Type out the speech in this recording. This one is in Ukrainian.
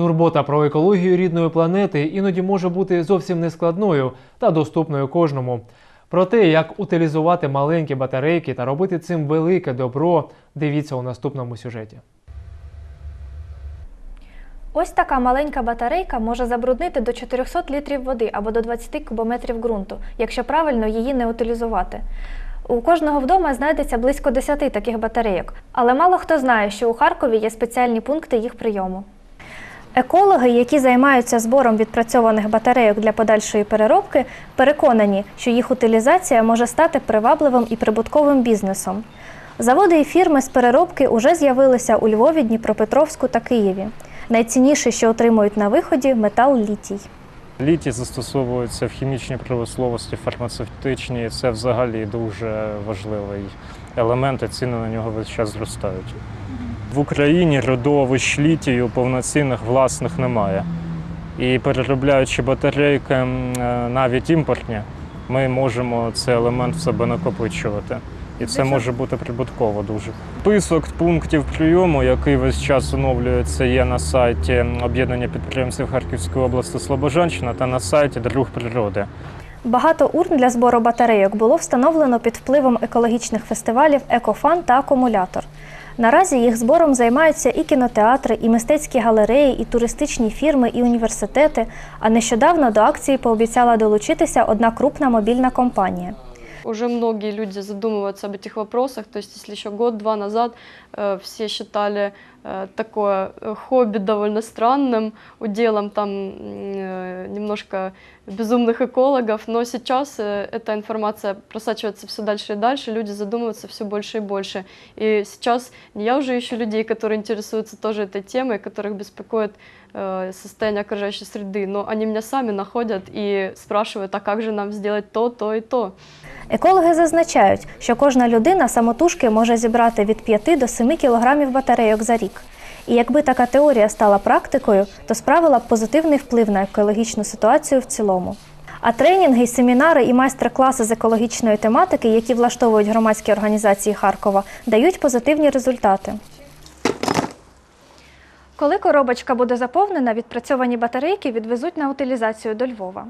Турбота про екологію рідної планети іноді може бути зовсім нескладною та доступною кожному. Про те, як утилізувати маленькі батарейки та робити цим велике добро, дивіться у наступному сюжеті. Ось така маленька батарейка може забруднити до 400 літрів води або до 20 кубометрів ґрунту, якщо правильно її не утилізувати. У кожного вдома знайдеться близько 10 таких батарейок, але мало хто знає, що у Харкові є спеціальні пункти їх прийому. Екологи, які займаються збором відпрацьованих батарейок для подальшої переробки, переконані, що їх утилізація може стати привабливим і прибутковим бізнесом. Заводи і фірми з переробки уже з'явилися у Львові, Дніпропетровську та Києві. Найцінніше, що отримують на виході, метал літій. Літій застосовується в хімічній промисловості, фармацевтичній. Це взагалі дуже важливий елемент, і ціни на нього весь час зростають. В Україні родовищ літію повноцінних власних немає. І переробляючи батарейки, е, навіть імпортні, ми можемо цей елемент в себе накопичувати. І це може бути прибутково дуже. Список пунктів прийому, який весь час оновлюється, є на сайті об'єднання підприємців Харківської області Слобожанщина та на сайті Друг природи. Багато урн для збору батарейок було встановлено під впливом екологічних фестивалів Екофан та Акумулятор. Наразі їх збором займаються і кінотеатри, і мистецькі галереї, і туристичні фірми, і університети. А нещодавно до акції пообіцяла долучитися одна крупна мобільна компанія. Уже многие люди задумываются об этих вопросах. То есть, если еще год-два назад э, все считали э, такое э, хобби довольно странным, уделом там м, э, немножко безумных экологов, но сейчас э, эта информация просачивается все дальше и дальше, люди задумываются все больше и больше. И сейчас не я уже ищу людей, которые интересуются тоже этой темой, которых беспокоит э, состояние окружающей среды, но они меня сами находят и спрашивают, а как же нам сделать то, то и то. Екологи зазначають, що кожна людина самотужки може зібрати від 5 до 7 кілограмів батарейок за рік. І якби така теорія стала практикою, то справила б позитивний вплив на екологічну ситуацію в цілому. А тренінги, семінари і майстер-класи з екологічної тематики, які влаштовують громадські організації Харкова, дають позитивні результати. Коли коробочка буде заповнена, відпрацьовані батарейки відвезуть на утилізацію до Львова.